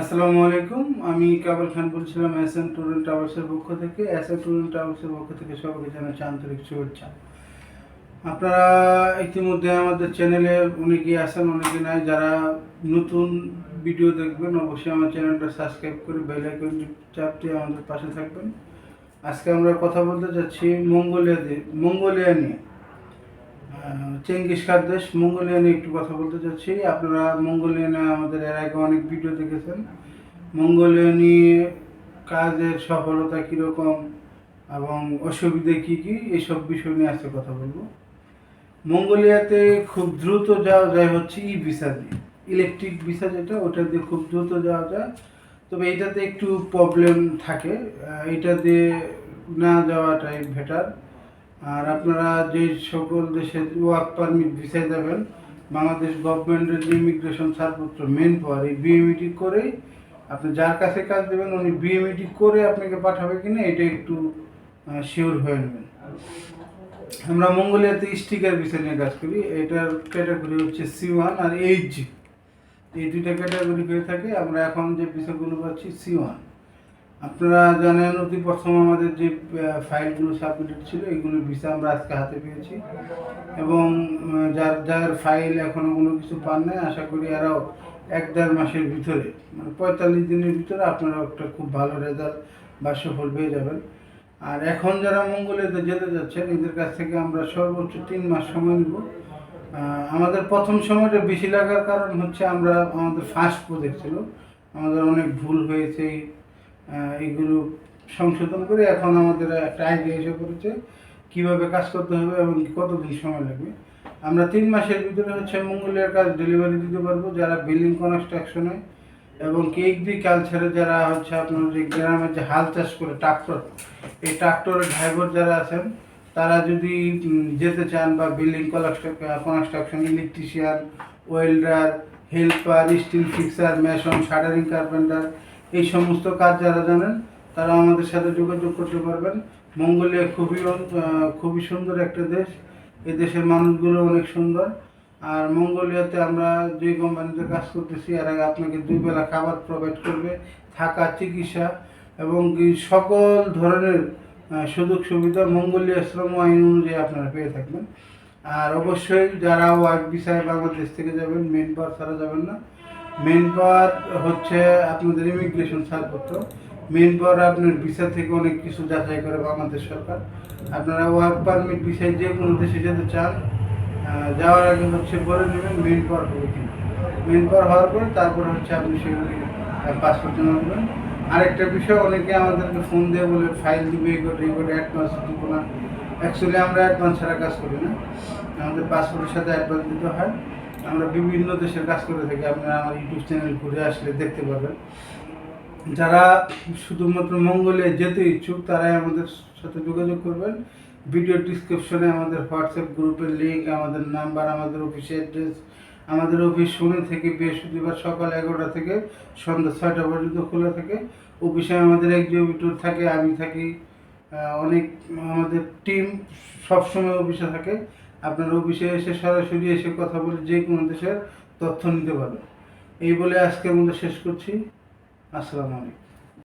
আসসালামু আলাইকুম। আমি কাবুল খান বলছিলাম এস ট্যুর অ্যান্ড ট্রাভেলসের পক্ষ থেকে। এস ট্যুর অ্যান্ড ট্রাভেলসের পক্ষ থেকে সবাইকে জানাচ্ছি আন্তরিক শুভেচ্ছা। আপনারা ইতিমধ্যে আমাদের চ্যানেলে অনেকে আছেন, অনেকে নাই, যারা নতুন ভিডিও দেখবেন, অবশ্যই আমার চ্যানেলটা সাবস্ক্রাইব করে বেল আইকনটি চাপ আমাদের পাশে থাকবেন। আজকে আমরা কথা বলতে যাচ্ছি মঙ্গোলিয়া মঙ্গোলিয়া নিয়ে। চেঙ্গিস খার দেশ মঙ্গোলিয়া নিয়ে একটু কথা বলতে চাচ্ছি। আপনারা মঙ্গোলিয়া নিয়ে আমাদের এর আগে অনেক ভিডিও দেখেছেন। মঙ্গোলিয়া নিয়ে কাজের সফলতা কীরকম এবং অসুবিধে কী কী এইসব বিষয় নিয়ে আজকে কথা বলব। মঙ্গোলিয়াতে খুব দ্রুত যাওয়া যায় হচ্ছে ই ভিসা দিয়ে ইলেকট্রিক ভিসা যেটা, ওটা দিয়ে খুব দ্রুত যাওয়া যায়। তবে এটাতে একটু প্রবলেম থাকে। এটা দিয়ে না যাওয়াটাই বেটার আর আপনারা যে সকল দেশে ওয়ার্ক পারমিট ভিসায় যাবেন, বাংলাদেশ গভর্নমেন্টের যে ইমিগ্রেশন ছাড়পত্র মেন পাওয়ার, এই বিএমইটি করেই আপনি যার কাছে কাজ দেবেন, উনি বিএমইটি করে আপনাকে পাঠাবে কিনা, এটা একটু শিওর হয়ে নেবেন। আমরা মঙ্গোলিয়াতে স্টিকার ভিসা নিয়ে কাজ করি, এটার ক্যাটাগরি হচ্ছে সি ওয়ান আর এইচ জি এই দুইটা ক্যাটাগরি হয়ে থাকে, আমরা এখন যে ভিসাগুলো পাচ্ছি সি ওয়ান আপনারা জানেন অতি প্রথম আমাদের যে ফাইলগুলো সাবমিটেড ছিল এইগুলো ভিসা আমরা আজকে হাতে পেয়েছি। এবং যার যার ফাইল এখনও কোনো কিছু পান নাই, আশা করি আরও এক দেড় মাসের ভিতরে মানে পঁয়তাল্লিশ দিনের ভিতরে আপনারা একটা খুব ভালো রেজাল্ট বা সফল পেয়ে যাবেন। আর এখন যারা মঙ্গলেতে যেতে যাচ্ছেন, এদের কাছ থেকে আমরা সর্বোচ্চ তিন মাস সময় নিব। আমাদের প্রথম সময়টা বেশি লাগার কারণ হচ্ছে আমরা আমাদের ফার্স্ট প্রজেক্ট ছিল। আমাদের অনেক ভুল হয়েছে এইগুলো সংশোধন করে এখন আমাদের একটা আইডিয়া এসে পড়েছে, কীভাবে কাজ করতে হবে এবং কতদিন সময় লাগবে। আমরা তিন মাসের ভিতরে হচ্ছে মঙ্গলের কাজ ডেলিভারি দিতে পারব, যারা বিল্ডিং কনস্ট্রাকশনে এবং কেকদি কালচারে যারা হচ্ছে আপনার যে গ্রামের যে হাল চাষ করে ট্রাক্টর এই ট্রাক্টরের ড্রাইভার যারা আছেন, তারা যদি যেতে চান বা building construction electrician welder helper steel fixer mason shuttering carpenter এই সমস্ত কাজ যারা জানেন, তারা আমাদের সাথে যোগাযোগ করতে পারবেন। মঙ্গোলিয়া খুবই খুবই সুন্দর একটা দেশ। এই দেশের মানুষগুলো অনেক সুন্দর। আর মঙ্গোলিয়াতে আমরা যে কোম্পানিতে কাজ করতেছি। এর আগে আপনাকে দুই বেলা খাবার প্রোভাইড করবে, থাকা, চিকিৎসা এবং সকল ধরনের সুযোগ সুবিধা মঙ্গোলিয়া শ্রম আইন অনুযায়ী আপনারা পেয়ে থাকবেন। আর অবশ্যই যারা ওয়ার্ক ভিসায় বাংলাদেশ থেকে যাবেন মেন পাওয়ার ছাড়া যাবেন না। মেন পাওয়ার হচ্ছে আপনাদের ইমিগ্রেশন ছাড়পত্র। মেন পাওয়ার আপনার ভিসা থেকে অনেক কিছু যাচাই করে বাংলাদেশ সরকার। আপনারা ওয়ার্ক পারমিট ভিসায় যে কোনো দেশে যেতে চান যাওয়ার আগে হচ্ছে বলে নেবেন মেন পাওয়ার হবে কিনা। মেন পাওয়ার হওয়ার পরে তারপর হচ্ছে আপনি সেগুলি পাসপোর্ট জমা দেবেন। আরেকটা বিষয়, অনেকে আমাদেরকে ফোন দিয়ে বলে ফাইল দিবে এই করে অ্যাডভান্স দিব না। অ্যাকচুয়ালি আমরা অ্যাডভান্স ছাড়া কাজ করি না। আমাদের পাসপোর্টের সাথে অ্যাডভান্স দিতে হয়। আমরা বিভিন্ন দেশের কাজ করে থাকি। আপনারা আমার ইউটিউব চ্যানেল ঘুরে আসলে দেখতে পাবেন যারা শুধুমাত্র মঙ্গলে যেতে ইচ্ছুক, তারাই আমাদের সাথে যোগাযোগ করবেন। ভিডিও ডিসক্রিপশনে আমাদের হোয়াটসঅ্যাপ গ্রুপের লিঙ্ক আমাদের নাম্বার, আমাদের অফিসের অ্যাড্রেস আমাদের অফিস শনি থেকে বৃহস্পতিবার সকাল এগারোটা থেকে সন্ধ্যা ছয়টা পর্যন্ত খোলা থাকে। অফিসে আমাদের এক্সিকিউটিভ থাকে, আমি থাকি অনেক আমাদের টিম সবসময় অফিসে থাকে। আপনার অফিসে এসে সরাসরি এসে কথা বলে যে কোনো দেশের তথ্য নিতে পারবে। এই বলে আজকের মধ্যে শেষ করছি। আসসালামু আলাইকুম।